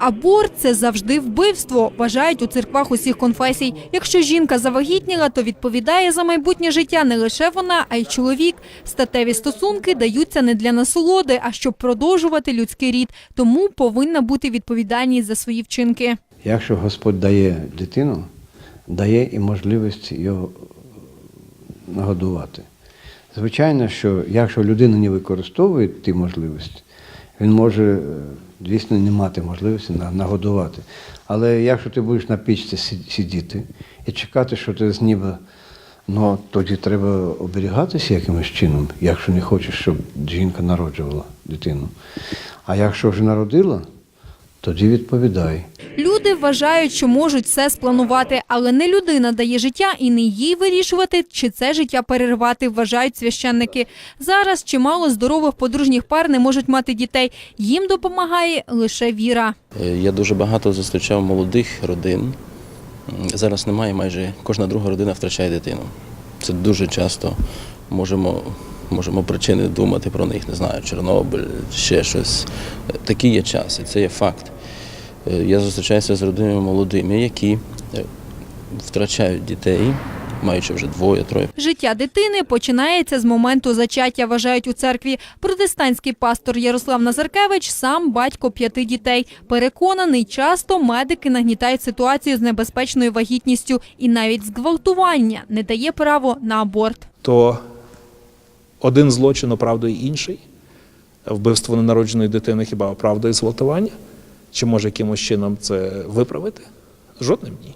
Аборт це завжди вбивство, вважають у церквах усіх конфесій. Якщо жінка завагітніла, то відповідає за майбутнє життя не лише вона, а й чоловік. Статеві стосунки даються не для насолоди, а щоб продовжувати людський рід. Тому повинна бути відповідальність за свої вчинки. Якщо Господь дає дитину, дає і можливість його нагодувати. Звичайно, що якщо людина не використовує ті можливості, він може дійсно не мати можливості нагодувати. Але якщо ти будеш на пічці сидіти і чекати, що ти з ніби, ну тоді треба оберігатися якимось чином, якщо не хочеш, щоб жінка народжувала дитину. А якщо вже народила, тоді відповідай. Люди вважають, що можуть все спланувати, але не людина дає життя і не їй вирішувати, чи це життя перервати, вважають священники. Зараз чимало здорових подружніх пар не можуть мати дітей. Їм допомагає лише віра. Е, Я дуже багато зустрічав молодих родин. Зараз немає майже кожна друга родина втрачає дитину. Це дуже часто можемо, можемо причини думати про них, не знаю, Чорнобиль, ще щось. Е, Такі є часи, це є факт. Е, Я зустрічаюся з родинами молодими, які е, втрачають дітей, маючи вже двоє, троє Життя дитини починається з моменту зачаття, вважають у церкві. Протестантський пастор Ярослав Назаркевич сам батько п'яти дітей. Переконаний, часто медики нагнітають ситуацію з небезпечною вагітністю і навіть зґвалтування не дає право на аборт. то один злочин оправдує інший. Вбивство ненародженої дитини хіба оправдує зґвалтування? Чи може якимось чином це виправити? Жодним ні.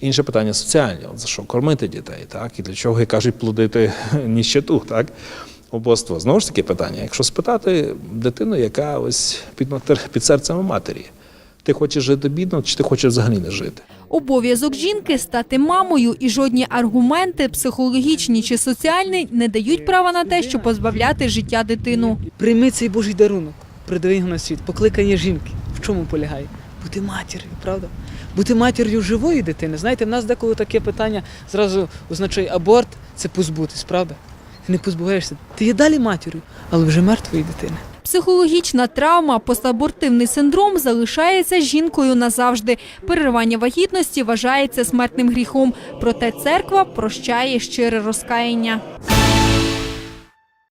Інше питання соціальне. От за що кормити дітей, так? І для чого і кажуть плодити ніщету, так? Убоство. Знову ж таки питання. Якщо спитати дитину, яка ось під, матер- під серцем матері, ти хочеш жити бідно, чи ти хочеш взагалі не жити? Обов'язок жінки стати мамою, і жодні аргументи, психологічні чи соціальні, не дають права на те, щоб позбавляти життя дитину. Прийми цей Божий дарунок, придави його на світ, покликання жінки. Чому полягає? Бути матір'ю, правда? Бути матір'ю живої дитини. Знаєте, в нас деколи таке питання зразу означає аборт це позбутись, правда? Ти не позбуваєшся. Ти є далі матір'ю, але вже мертвої дитини. Психологічна травма, постабортивний синдром залишається жінкою назавжди. Переривання вагітності вважається смертним гріхом. Проте церква прощає щире розкаяння.